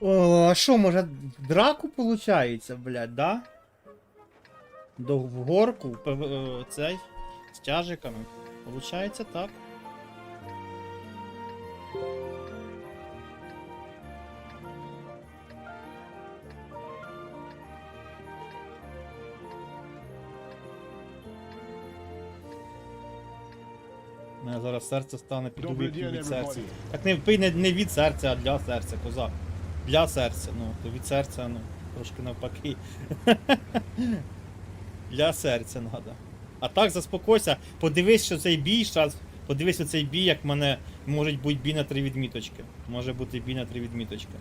О, а що, може, драку получається, блядь, да? До в горку, е, цей, з тяжиками. Получається так. У мене зараз серце стане під Добрий від серця. Так не, пий не, не від серця, а для серця, козак. Для серця, ну, то від серця, ну, трошки навпаки. Для серця треба. А так заспокойся, подивись, що цей бій зараз. Подивись оцей бій, як в мене може бути бій на три відміточки. Може бути бій на три відміточки.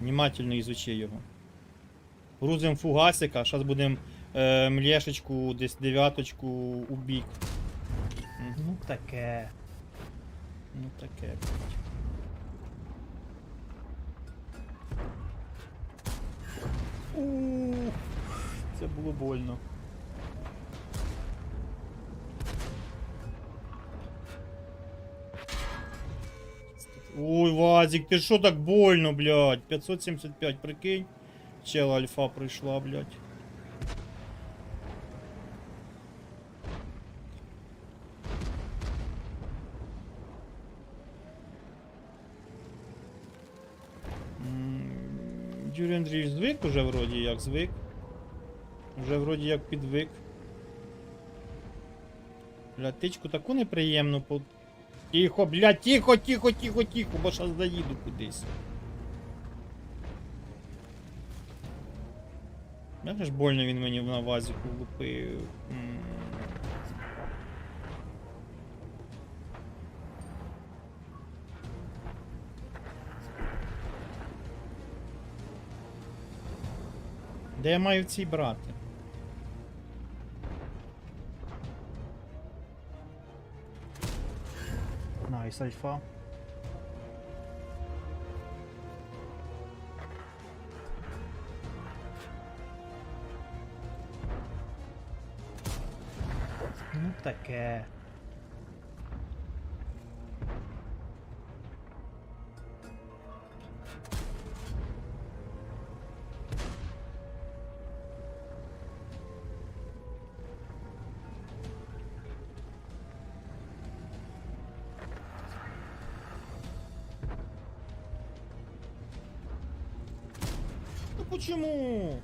Внимательно ізучи його. Грузим фугасика, зараз будемо е, млєшечку, десь дев'яточку у бік. Ну таке. Ну таке, Ух, Це було больно. Ой, Вазик, ти що так больно, блядь? 575, прикинь. Чела альфа прийшла, блядь. Звик уже вроді як звик. Уже вроді як підвик. Бля, тичку таку неприємну по. Тихо, бля, тихо, тихо, тихо, тихо, бо зараз заїду кудись. Як ж больно він мені на навазі лупив. Де я маю ці брати? Найс альфа. Ну таке. почему?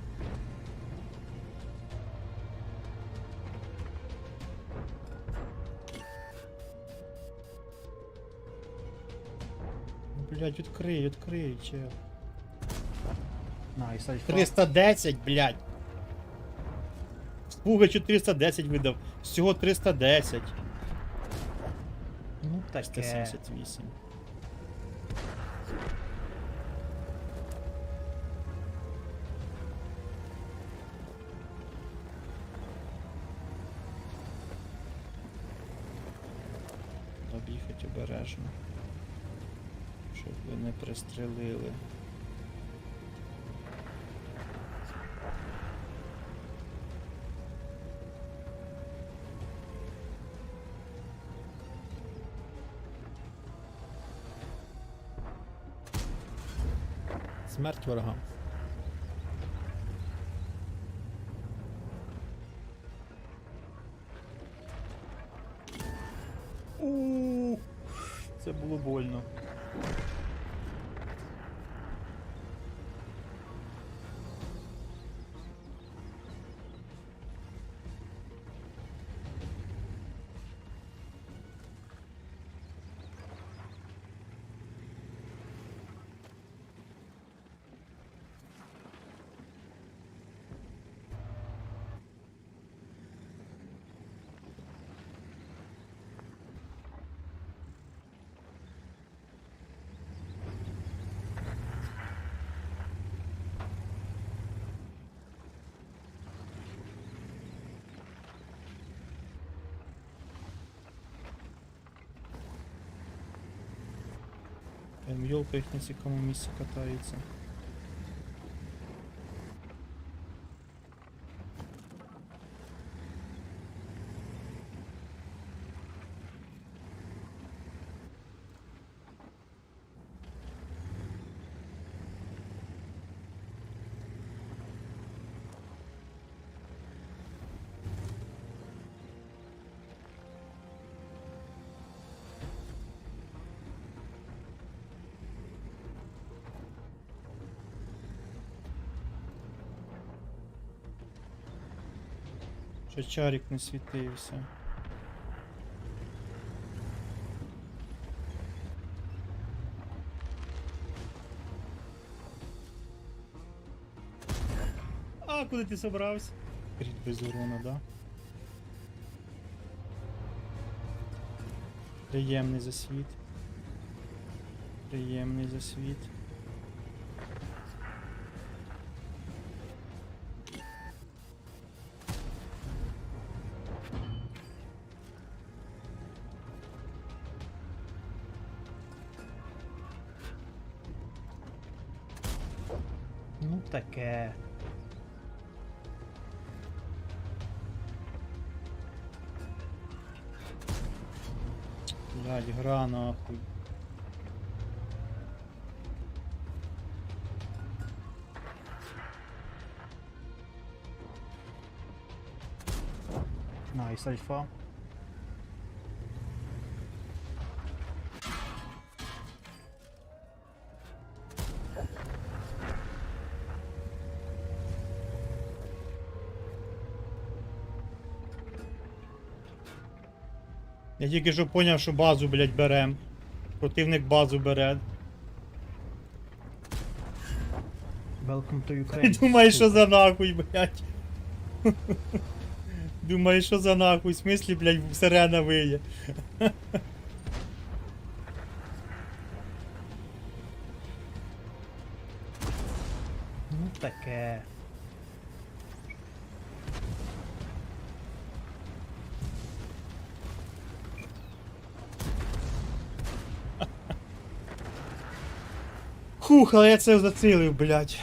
Блять, відкрий, відкрий, че. Найс, альфа. 310, блядь. Спуга 410 видав. Всього 310. Ну, так, 178. об'їхати обережно, щоб ви не пристрелили. Смерть ворогам. Було больно. Йолка їх на цікавому місці катається. Що чарик не світився. А, куди ти собрався? Крить без урона, да? Приємний засвіт. Приємний засвіт. Ну таке. Блядь, гра нахуй. Найс альфа. Я тільки що поняв, що базу, блядь, берем. Противник базу бере. Welcome to Ukraine. думаєш, що за нахуй, блядь. Думаєш, що за нахуй? В смислі, блядь, сирена виє. Ну таке. Хух, але я це зацілив, блядь.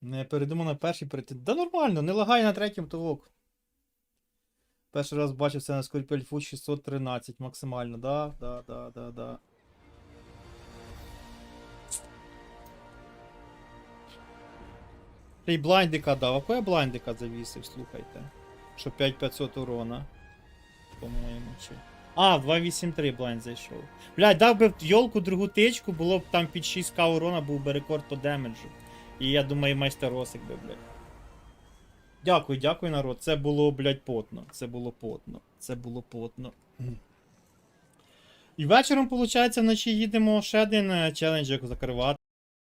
Не перейдемо на перший перейти. Да нормально, не лагай на третім толок. Перший раз бачив це на Скорпіальфу 613 максимально, да, да, да, да, да. Ти й блайндика дав. А я блайндика завісив, слухайте. Що 5500 урона. По-моєму, чи. А, 283 блайнд зайшов. Блядь, дав би йолку другу тичку, було б там під 6к урона, був би рекорд по демеджу. І я думаю, майстер Росик би, блядь. Дякую, дякую, народ. Це було, блядь, потно. Це було потно. Це було потно. І вечором, виходить, вночі їдемо ще один е, челендж закривати.